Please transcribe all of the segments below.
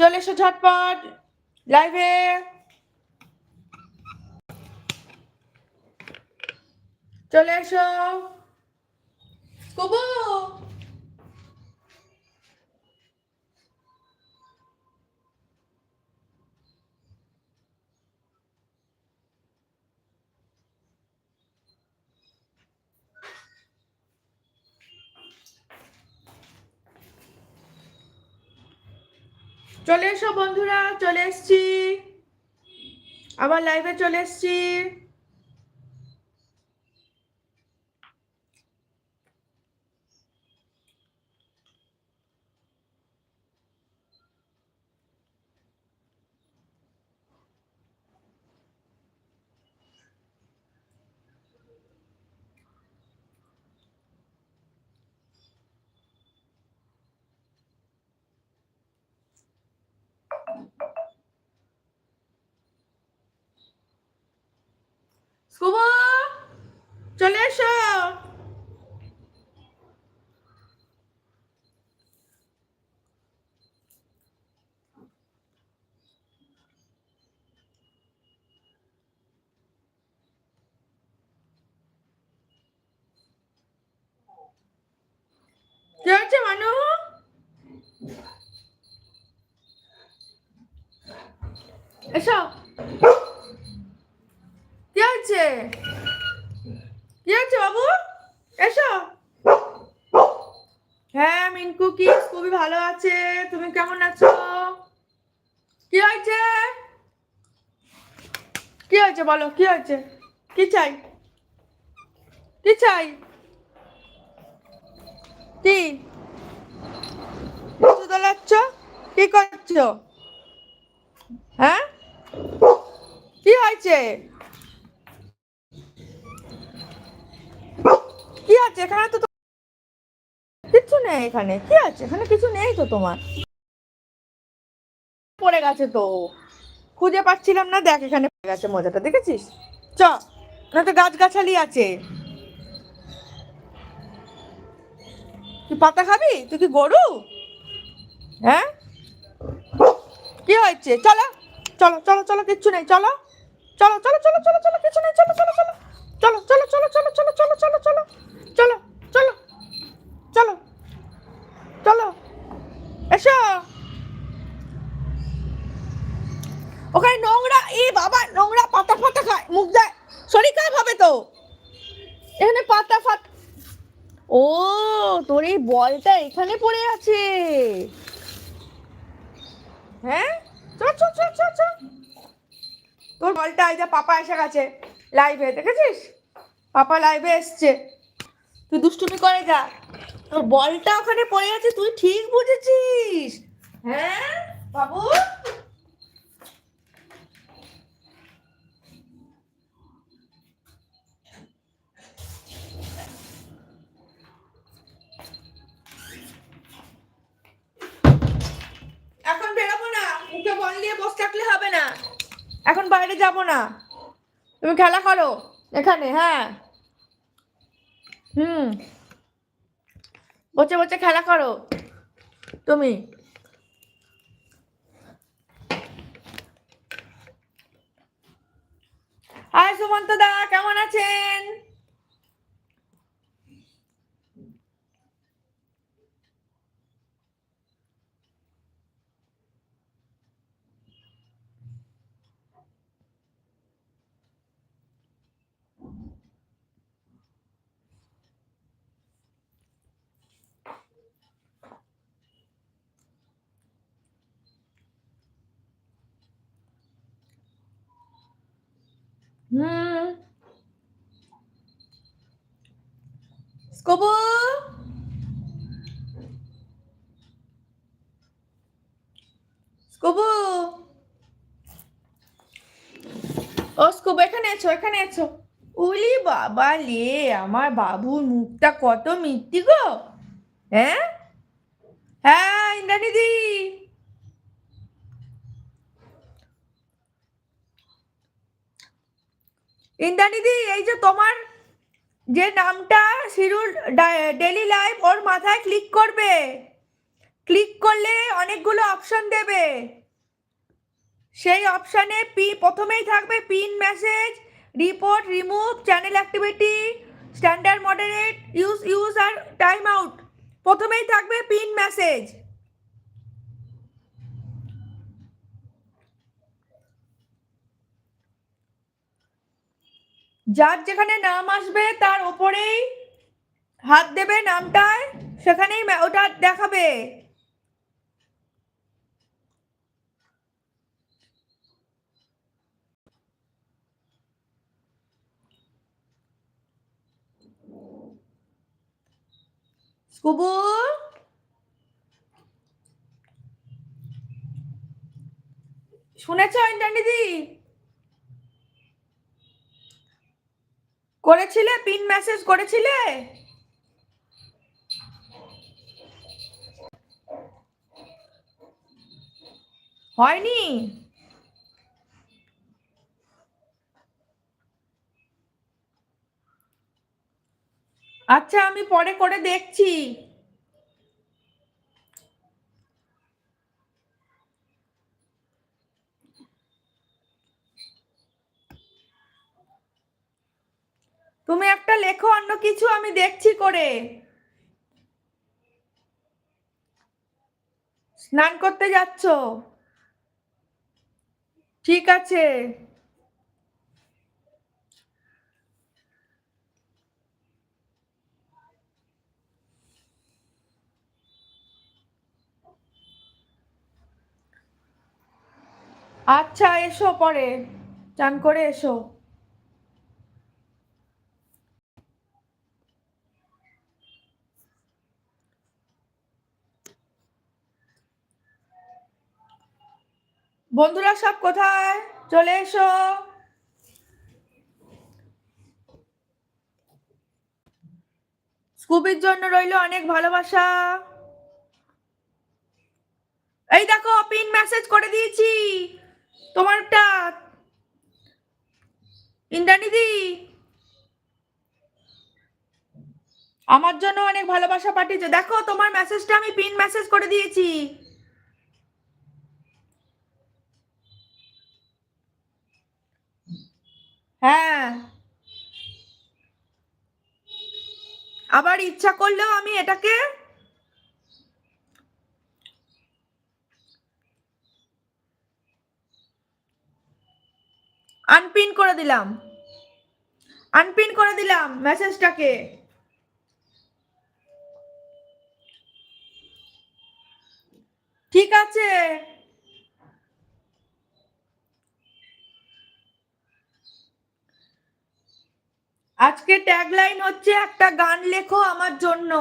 চলে এসো ঝটপট লাইভে চলে এসো। কবু! চলে এসো বন্ধুরা চলে এসছি। আবার লাইভে চলে এসছি। স্কুবো চলে এসো কি হচ্ছে মানু এসো কি হচ্ছে কি হচ্ছে বাবু? এসো। হ্যাঁ মিনকু কি খুবই ভালো আছে। তুমি কেমন আছো? কি হয়েছে? কি হয়েছে বলো, কি হয়েছে? কি চাই? কি চাই? কি? দোলাচ্ছ? কি করছ? হ্যাঁ? কি হয়েছে? কি আছে এখানে তো কিচ্ছু নেই এখানে কি আছে এখানে কিছু নেই তো তোমার পড়ে গেছে তো খুঁজে পাচ্ছিলাম না দেখ এখানে পড়ে গেছে মজাটা দেখেছিস চ না তো গাছগাছালি আছে তুই পাতা খাবি তুই কি গরু হ্যাঁ কি হয়েছে চলো চলো চলো চলো কিচ্ছু নেই চলো চলো চলো চলো চলো চলো কিছু নেই চলো চলো চলো চলো চলো চলো চলো চলো চলো চলো চলো চলো। চলো। এসো। ওখানে নোংরা, এ বাবা, নোংরা পাতা ফাতা খায়, মুখ দেয়। শরীর খারাপ হবে তো? এখানে পাতা ফাত ও, তোর এই বলটা এখানে পড়ে আছে। হ্যাঁ? চল চল চল চল চল। তোর বলটা এই যে পাপা এসে গেছে লাইভে দেখেছিস? পাপা লাইভে এসছে। তুই দুষ্টুমি করে যা। বলটা ওখানে পড়ে আছে, তুই ঠিক বুঝেছিস। হ্যাঁ বাবু? এখন বেরোবো না, মুখে বল নিয়ে বসে থাকলে হবে না। এখন বাইরে যাব না। তুমি খেলা করো, এখানে হ্যাঁ। হুম। বসে বসে খেলা করো। তুমি। হাই সুমন্ত দা কেমন আছেন? হুম স্কোবো স্কোবো ও স্কোবো এখানে এসো এখানে এসো উলি বাবা লে, আমার বাবুর মুখটা কত মিষ্টি গো। হ্যাঁ? হ্যাঁ ইন্দ্রাণীদি। ইন্দ্রাণীদি, এই যে তোমার যে নামটা শিরুর ডেলি লাইফ ওর মাথায় ক্লিক করবে। ক্লিক করলে অনেকগুলো অপশন দেবে। সেই অপশানে পি প্রথমেই থাকবে pin message report remove channel activity standard moderate use use আর টাইম আউট প্রথমেই থাকবে পিন মেসেজ যার যেখানে নাম আসবে তার ওপরেই হাত দেবে নামটায় সেখানেই ওটা দেখাবে। শুনেছ ইন্টারনিদি করেছিলে? পিন মেসেজ করেছিলে? হয়নি? আচ্ছা আমি পরে করে দেখছি তুমি একটা লেখো অন্য কিছু আমি দেখছি করে। স্নান করতে যাচ্ছ? ঠিক আছে। আচ্ছা এসো পরে। চান করে এসো। বন্ধুরা সব কোথায়? চলে এসো। স্কুবির জন্য রইল অনেক ভালোবাসা। এই দেখো, পিন মেসেজ করে দিয়েছি। তোমারটা। ইন্দ্রানিদি আমার জন্য অনেক ভালোবাসা পাঠিয়েছে। দেখো, তোমার মেসেজটা আমি পিন মেসেজ করে দিয়েছি। হ্যাঁ। আবার ইচ্ছা করলেও আমি এটাকে আনপিন করে দিলাম। আনপিন করে দিলাম মেসেজটাকে ঠিক আছে। আজকে ট্যাগলাইন হচ্ছে একটা গান লেখো আমার জন্য।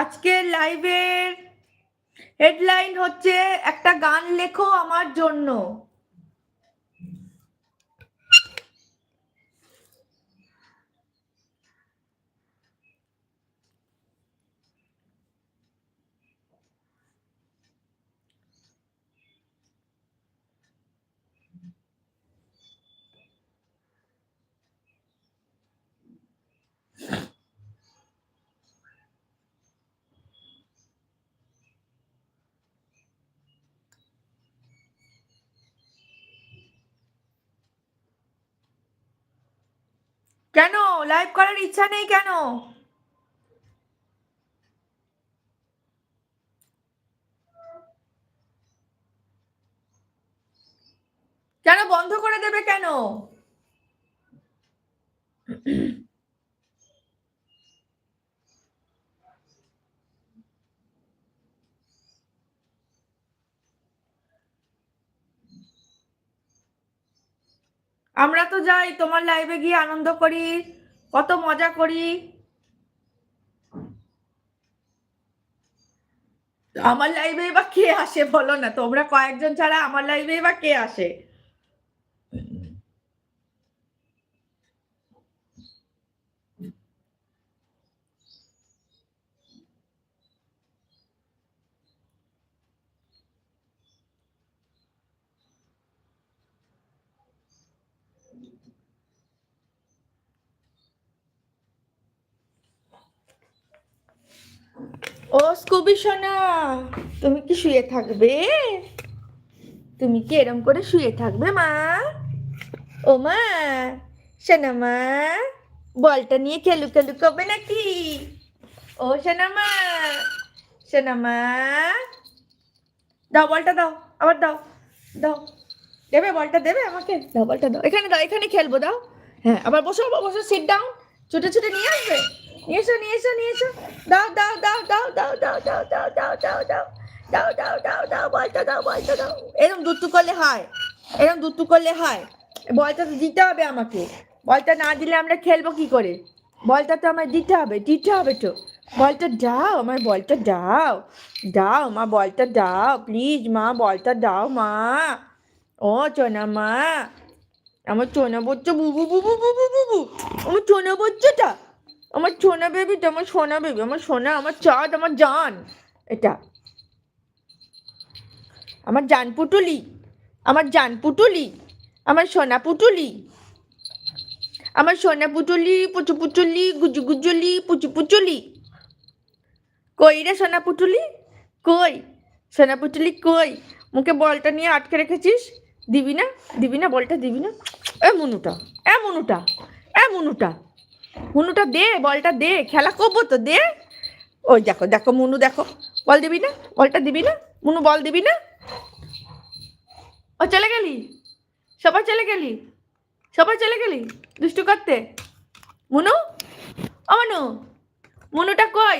আজকে লাইভের হেডলাইন হচ্ছে একটা গান লেখো আমার জন্য। কেন? লাইভ করার ইচ্ছা নেই কেন বন্ধ করে দেবে কেন আমরা তো যাই, তোমার লাইভে গিয়ে আনন্দ করি, কত মজা করি। আমার লাইভে বা কে আসে বলো না? তোমরা কয়েকজন ছাড়া আমার লাইভে বা কে আসে? স্কুবি সোনা তুমি কি শুয়ে থাকবে? তুমি কি এরম করে শুয়ে থাকবে, মা? ও মা, সোনা মা, বলটা নিয়ে খেলু খেলু করবে নাকি? ও সোনা মা সোনা মা, দাও বলটা দাও, আবার দাও দাও। দেবে বলটা, দেবে আমাকে? দাও বলটা দাও। এখানে দাও, এখানে খেলব, দাও। হ্যাঁ আবার বসো বসো সিট ডাউন ছুটে ছুটে নিয়ে আসবে? নিয়ে এসো নিয়ে এসো নিয়ে এসো দাও দাও দাও দাও দাও দাও দাও দাও দাও দাও দাও দাও দাও দাও দাও বলটা দাও বলটা দাও এরকম দুটু করলে হয় এরকম দুটু করলে হয় বলটা তো দিতে হবে আমাকে বলটা না দিলে আমরা খেলব কি করে বলটা তো আমায় দিতে হবে দিতে হবে তো বলটা দাও আমার বলটা দাও দাও মা বলটা দাও প্লিজ মা বলটা দাও মা ও চোনা মা আমার চোনা বচ্চা বুবু বুবু বুবু বুবু আমার চোনা বচ্চাটা আমার সোনা বেবিটা আমার সোনা বেবি আমার সোনা, আমার চাঁদ, আমার জান, এটা। আমার জান পুটুলি, আমার জান পুটুলি, আমার সোনা পুটুলি। আমার সোনা পুটুলি, পুচু পুচুলি গুজু গুজুলি, পুচু পুচুলি কই রে সোনা পুটুলি? কই? সোনা পুটুলি কই? মুখে বলটা নিয়ে আটকে রেখেছিস? দিবি না? দিবি না বলটা, দিবি না? এ মুনুটা এ মুনুটা এ মুনুটা। মুনুটা দে, বলটা দে, খেলা করব তো, দে। ওই দেখো দেখো, মুনু দেখো, বল দিবি না? বলটা দিবি না? মুনু, বল দিবি না? ও, চলে গেলি? সবাই চলে গেলি? সবাই চলে গেলি? দুষ্টু করতে? মুনু? ও, মুনু। মুনুটা কই?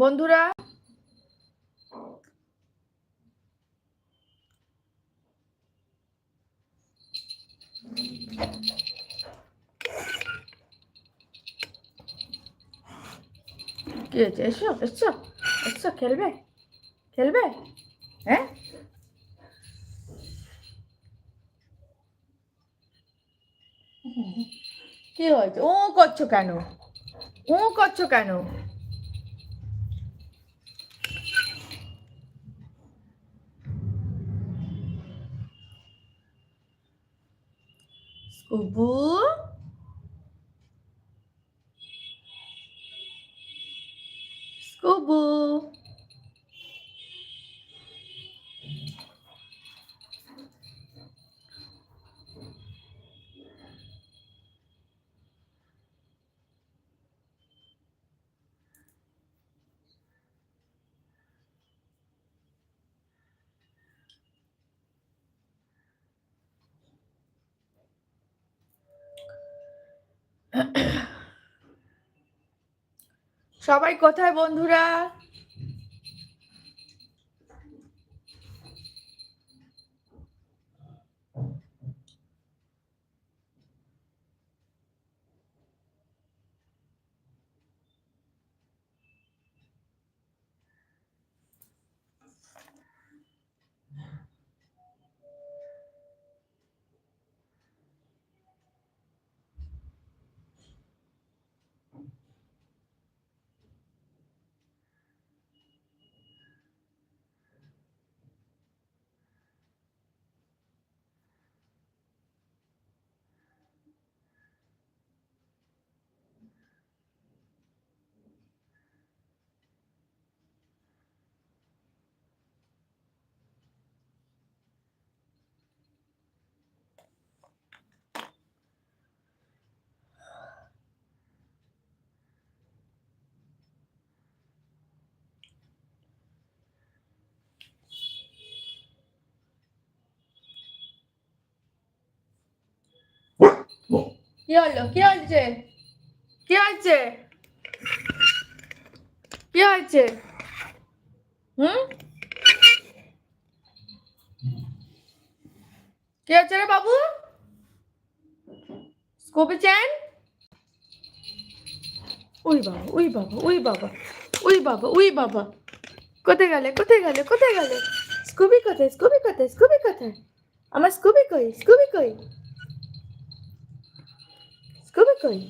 বন্ধুরা, কি হয়েছে? এসো এসছো এসছো খেলবে? খেলবে? হ্যাঁ? কি হয়েছে? ও করছ কেন? ও করছ কেন? 우부. সবাই কোথায় বন্ধুরা? কি হলো? কি হয়েছে? কি হয়েছে? কি হয়েছে? হুম? কি হচ্ছে রে বাবু? স্কুপি চ্যান ওই বাবা ওই বাবা ওই বাবা ওই বাবা ওই বাবা। কোথায় গেলে? কোথায় গেলে? কোথায় গেলে? স্কুবি কোথায়? স্কুবি কোথায়? স্কুবি কোথায়? আমার স্কুবি কই? স্কুবি কই? স্কুবি কই?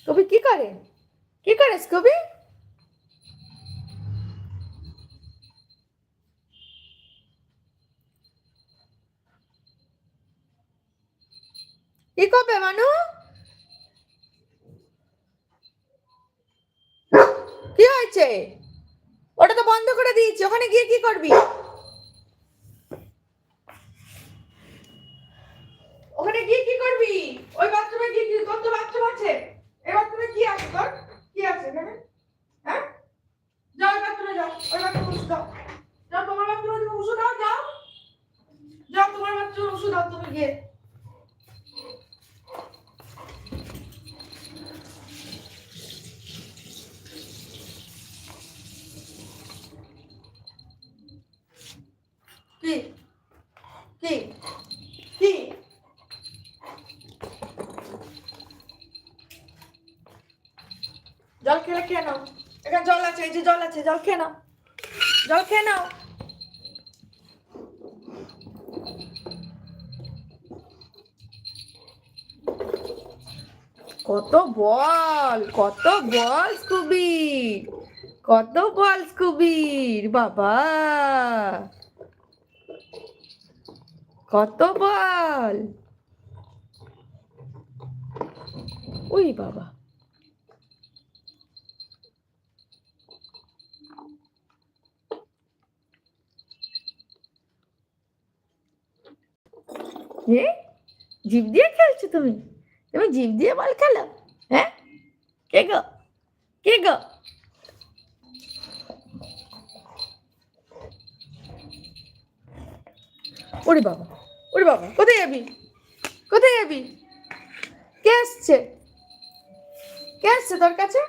স্কুবি কি করে? কি করে স্কুবি কি করবে মানু? কি হয়েছে? ওটা তো বন্ধ করে দিয়েছি, ওখানে গিয়ে কি করবি? ওখানে গিয়ে কি করবি? ওই você. জল খেলে খেয়ে নাও। এখানে জল আছে, এই যে জল আছে, জল খেয়ে নাও। জল খেয়ে নাও। কত বল কত বল স্কুবির কত বল স্কুবির বাবা। কত বল। ওই বাবা। এ জিভ দিয়ে খেলছো তুমি? তুমি জিভ দিয়ে বল খেলো হ্যাঁ? কে গো? কে গো? ওরে বাবা ওরে বাবা, কোথায় যাবি? কোথায় যাবি? কে আসছে? কে আসছে তোর কাছে?